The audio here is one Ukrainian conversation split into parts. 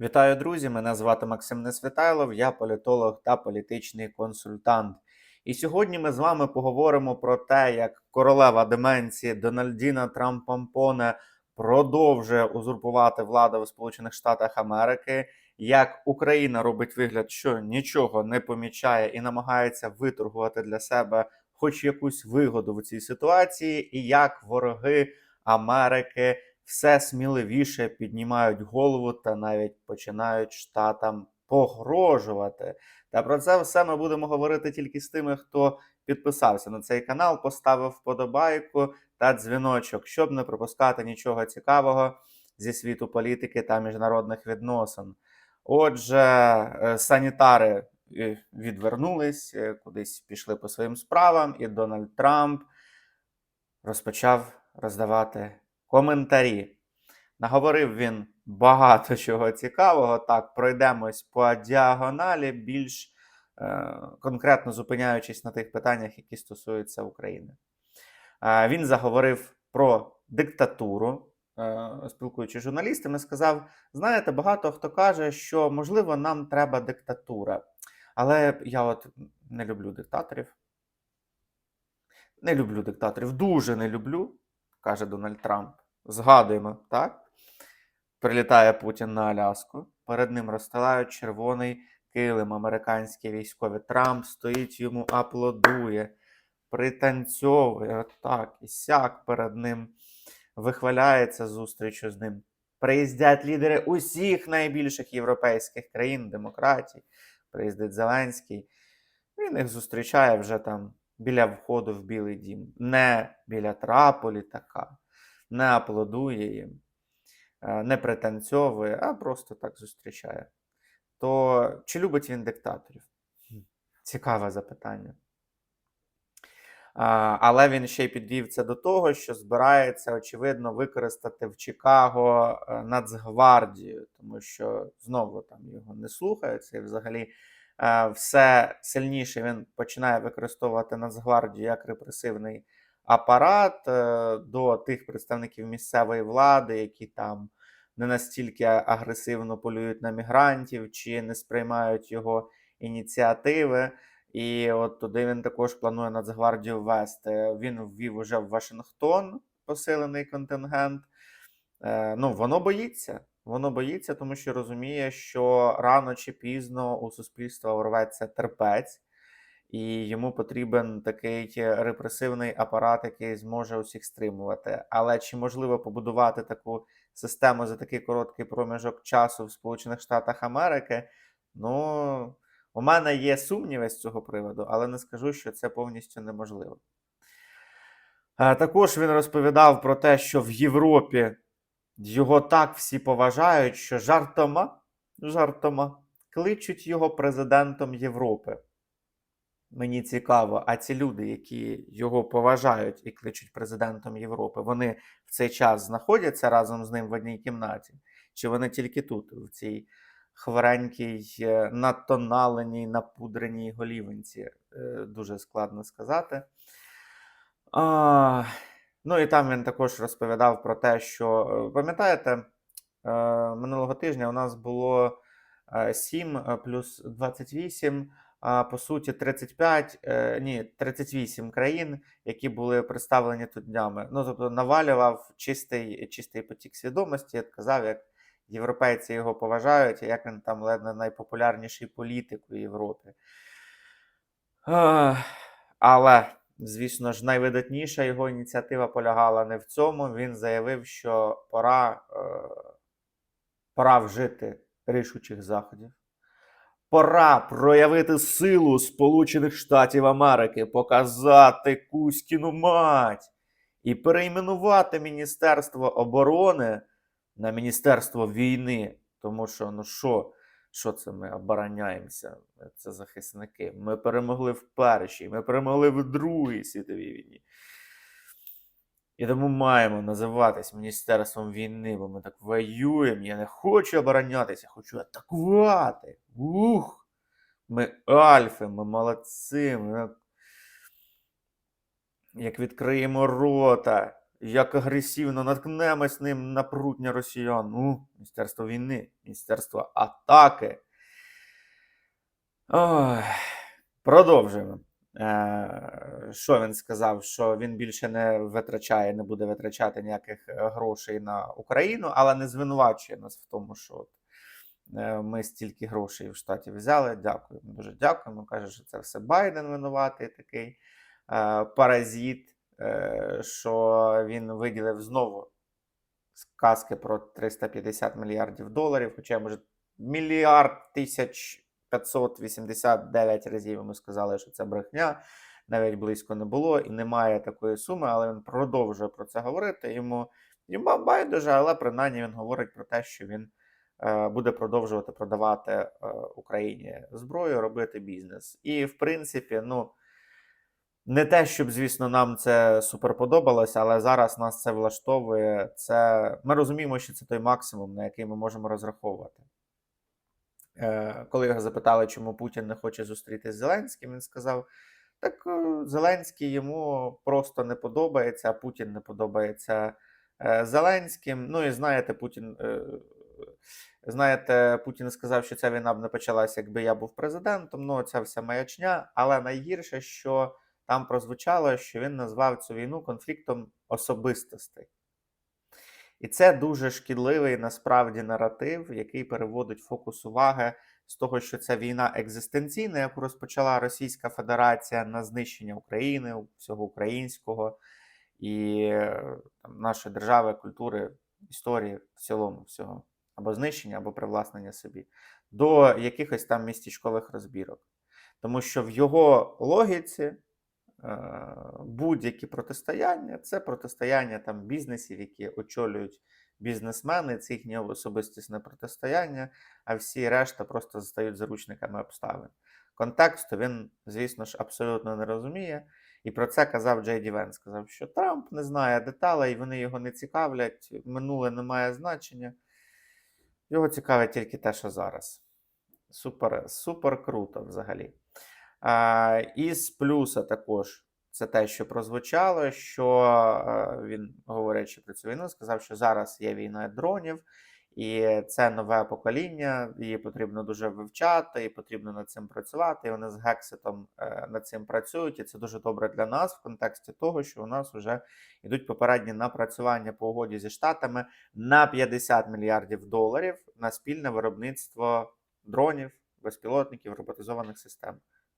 Вітаю, друзі! Мене звати Максим Несвітайлов, я політолог та політичний консультант. І сьогодні ми з вами поговоримо про те, як королева деменції Дональдіна Трампампоне продовжує узурпувати владу в Сполучених Штатах Америки, як Україна робить вигляд, що нічого не помічає і намагається виторгувати для себе хоч якусь вигоду в цій ситуації, і як вороги Америки все сміливіше піднімають голову та навіть починають штатам погрожувати. Та про це все ми будемо говорити тільки з тими, хто підписався на цей канал, поставив вподобайку та дзвіночок, щоб не пропускати нічого цікавого зі світу політики та міжнародних відносин. Отже, е, санітари е, відвернулись, е, кудись пішли по своїм справам, і Дональд Трамп розпочав роздавати коментарі. Наговорив він багато чого цікавого. Так, пройдемось по діагоналі, більш е, конкретно зупиняючись на тих питаннях, які стосуються України. Е, він заговорив про диктатуру, е, спілкуючись з журналістами, сказав: знаєте, багато хто каже, що можливо нам треба диктатура. Але я от не люблю диктаторів. Не люблю диктаторів, дуже не люблю, каже Дональд Трамп. Згадуємо, так? Прилітає Путін на Аляску. Перед ним розстилають червоний килим. Американські військові. Трамп стоїть йому, аплодує, пританцьовує так і сяк перед ним, вихваляється зустрічю з ним. Приїздять лідери усіх найбільших європейських країн, демократій. Приїздить Зеленський. Він їх зустрічає вже там біля входу в Білий Дім. Не біля трапу літака, не аплодує їм, е, не пританцьовує, а просто так зустрічає. То чи любить він диктаторів? Цікаве запитання. Але він ще й підвів це до того, що збирається, очевидно, використати в Чикаго е, Нацгвардію, тому що знову там його не слухаються, і взагалі е, все сильніше він починає використовувати Нацгвардію як репресивний апарат е, до тих представників місцевої влади, які там не настільки агресивно полюють на мігрантів чи не сприймають його ініціативи. І от туди він також планує Нацгвардію ввести. Він ввів уже в Вашингтон посилений контингент. Е, ну, воно боїться. Воно боїться, тому що розуміє, що рано чи пізно у суспільства ворветься терпець, і йому потрібен такий репресивний апарат, який зможе усіх стримувати. Але чи можливо побудувати таку систему за такий короткий проміжок часу в Сполучених Штатах Америки? Ну. У мене є сумніви з цього приводу, але не скажу, що це повністю неможливо. Е, Також він розповідав про те, що в Європі його так всі поважають, що жартома, жартома кличуть його президентом Європи. Мені цікаво, а ці люди, які його поважають і кличуть президентом Європи, вони в цей час знаходяться разом з ним в одній кімнаті? Чи вони тільки тут, в цій хворенькій, е, надто наленій, напудреній голівинці? Е, Дуже складно сказати. А, ну і там він також розповідав про те, що е, пам'ятаєте, минулого тижня у нас було е, 7 е, плюс 28, а по суті 35, е, ні, 38 країн, які були представлені тут днями. Ну, тобто навалював чистий, чистий потік свідомості, казав, як європейці його поважають, як він там ледь найпопулярніший політик у Європі. Але, звісно ж, найвидатніша його ініціатива полягала не в цьому. Він заявив, що пора, е, пора вжити рішучих заходів. Пора проявити силу Сполучених Штатів Америки, показати Кузькіну мать і перейменувати Міністерство оборони на Міністерство війни. Тому що, ну що, що це ми обороняємося? Це захисники. Ми перемогли в Першій, ми перемогли в Другій світовій війні. І тому маємо називатись Міністерством війни, бо ми так воюємо. Я не хочу оборонятися, хочу атакувати. Ух! Ми альфи, ми молодці. Ми... Як відкриємо рота, як агресивно наткнемось ним на прутня росіян. Ну, Міністерство війни, Міністерство атаки. Ой, продовжуємо. Е, що він сказав? Що він більше не витрачає, не буде витрачати ніяких е, грошей на Україну, але не звинувачує нас в тому, що от, е, ми стільки грошей в штаті взяли. Дякуємо, дуже дякуємо. Каже, що це все Байден винуватий такий паразит, що він виділив знову сказки про 350 мільярдів доларів, хоча може мільярд тисяч 589 разів йому сказали, що це брехня, навіть близько не було і немає такої суми, але він продовжує про це говорити. Йому йому байдуже, але принаймні він говорить про те, що він е, буде продовжувати продавати е, Україні зброю, робити бізнес. І в принципі, ну. Не те, щоб, звісно, нам це супер подобалося, але зараз нас це влаштовує. Це... Ми розуміємо, що це той максимум, на який ми можемо розраховувати. Е, Коли його запитали, чому Путін не хоче зустрітися з Зеленським, він сказав: так е, Зеленський йому просто не подобається, а Путін не подобається е, Зеленським. Ну і знаєте, Путін. Знаєте, Путін сказав, що ця війна б не почалася, якби я був президентом. Ну, це вся маячня. Але найгірше, що там прозвучало, що він назвав цю війну конфліктом особистостей. І це дуже шкідливий насправді наратив, який переводить фокус уваги з того, що це війна екзистенційна, яку розпочала Російська Федерація на знищення України, всього українського. І е, там, нашої держави, культури, історії в цілому всього, або знищення, або привласнення собі, до якихось там містечкових розбірок. Тому що в його логіці будь-які протистояння це протистояння там бізнесів, які очолюють бізнесмени, це їхнє особистісне протистояння, а всі решта просто стають заручниками обставин. Контексту він, звісно ж, абсолютно не розуміє. І про це казав Джей Ді Вен. Сказав, що Трамп не знає деталей, вони його не цікавлять, минуле не має значення. Його цікавить тільки те, що зараз. Супер, супер круто взагалі. Із плюса також це те, що прозвучало, що е, він, говорячи про цю війну, сказав, що зараз є війна дронів, і це нове покоління, її потрібно дуже вивчати, і потрібно над цим працювати. І вони з Гекситом е, над цим працюють, і це дуже добре для нас в контексті того, що у нас вже йдуть попередні напрацювання по угоді зі штатами на 50 мільярдів доларів на спільне виробництво дронів, безпілотників, роботизованих систем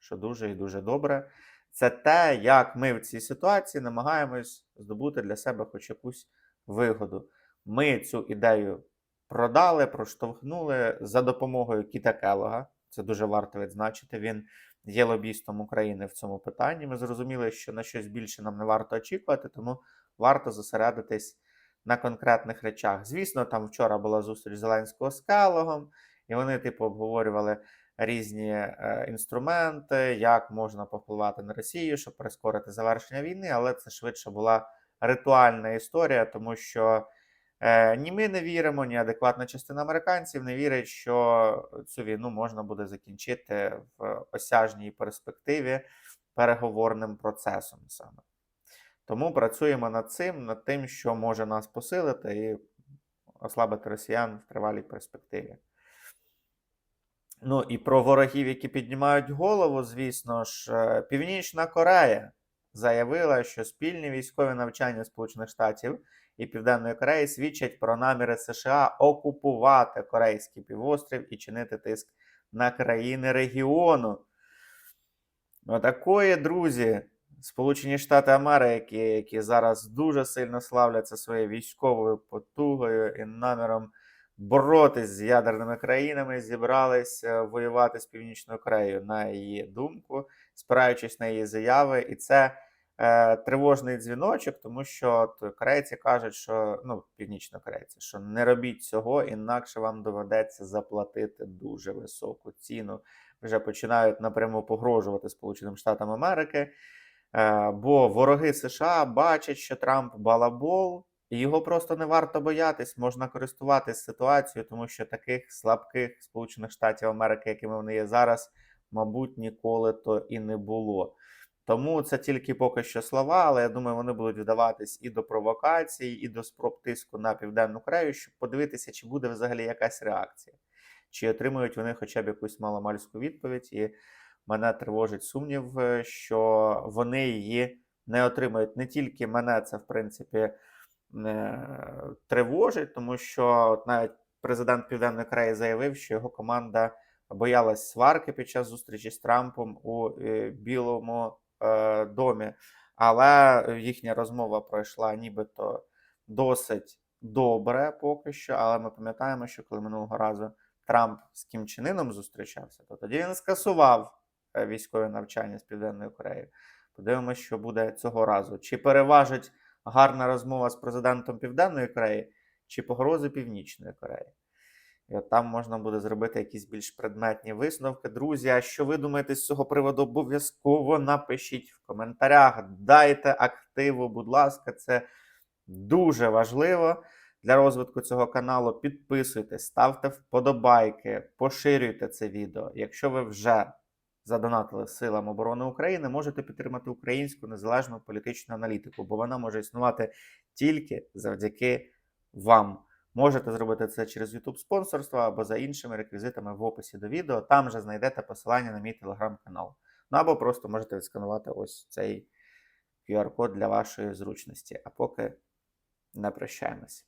що дуже і дуже добре. Це те, як ми в цій ситуації намагаємось здобути для себе хоч якусь вигоду. Ми цю ідею продали, проштовхнули за допомогою Кіта Келога. Це дуже варто відзначити. Він є лобістом України в цьому питанні. Ми зрозуміли, що на щось більше нам не варто очікувати, тому варто зосередитись на конкретних речах. Звісно, там вчора була зустріч Зеленського з Келогом, і вони, типу, обговорювали різні е, інструменти, як можна повпливати на Росію, щоб прискорити завершення війни, але це швидше була ритуальна історія, тому що е, ні ми не віримо, ні адекватна частина американців не вірить, що цю війну можна буде закінчити в осяжній перспективі переговорним процесом саме. Тому працюємо над цим, над тим, що може нас посилити і ослабити росіян в тривалій перспективі. Ну і про ворогів, які піднімають голову, звісно ж, е, Північна Корея заявила, що спільні військові навчання Сполучених Штатів і Південної Кореї свідчать про наміри США окупувати Корейський півострів і чинити тиск на країни регіону. Отакої, друзі, Сполучені Штати Америки, які зараз дуже сильно славляться своєю військовою потугою і наміром боротись з ядерними країнами, зібралися воювати з Північною Кореєю, на її думку, спираючись на її заяви. І це е, тривожний дзвіночок, тому що от, корейці кажуть, що ну, північнокорейці, що не робіть цього, інакше вам доведеться заплатити дуже високу ціну. Вже починають напряму погрожувати Сполученим Штатам Америки. Е, бо вороги США бачать, що Трамп балабол, його просто не варто боятись, можна користуватись ситуацією, тому що таких слабких Сполучених Штатів Америки, якими вони є зараз, мабуть, ніколи то і не було. Тому це тільки поки що слова, але я думаю, вони будуть вдаватись і до провокацій, і до спроб тиску на Південну Корею, щоб подивитися, чи буде взагалі якась реакція, чи отримують вони хоча б якусь маломальську відповідь. І мене тривожить сумнів, е, що вони її не отримають. Не тільки мене це, в принципі, тривожить, тому що навіть президент Південної Кореї заявив, що його команда боялась сварки під час зустрічі з Трампом у е, Білому е, домі. Але їхня розмова пройшла нібито досить добре поки що. Але ми пам'ятаємо, що коли минулого разу Трамп з Кім Іном зустрічався, то тоді він скасував е, військові навчання з Південною Кореєю. Подивимося, що буде цього разу. Чи переважить гарна розмова з президентом Південної Кореї, чи погрози Північної Кореї? І от там можна буде зробити якісь більш предметні висновки. Друзі, а що ви думаєте з цього приводу? Обов'язково напишіть в коментарях. Дайте активу, будь ласка, це дуже важливо для розвитку цього каналу. Підписуйтесь, ставте вподобайки, поширюйте це відео. Якщо ви вже задонатили Силам оборони України, можете підтримати українську незалежну політичну аналітику, бо вона може існувати тільки завдяки вам. Можете зробити це через YouTube спонсорство або за іншими реквізитами в описі до відео. Там же знайдете посилання на мій телеграм-канал. Ну або просто можете відсканувати ось цей QR-код для вашої зручності. А поки не прощаємось.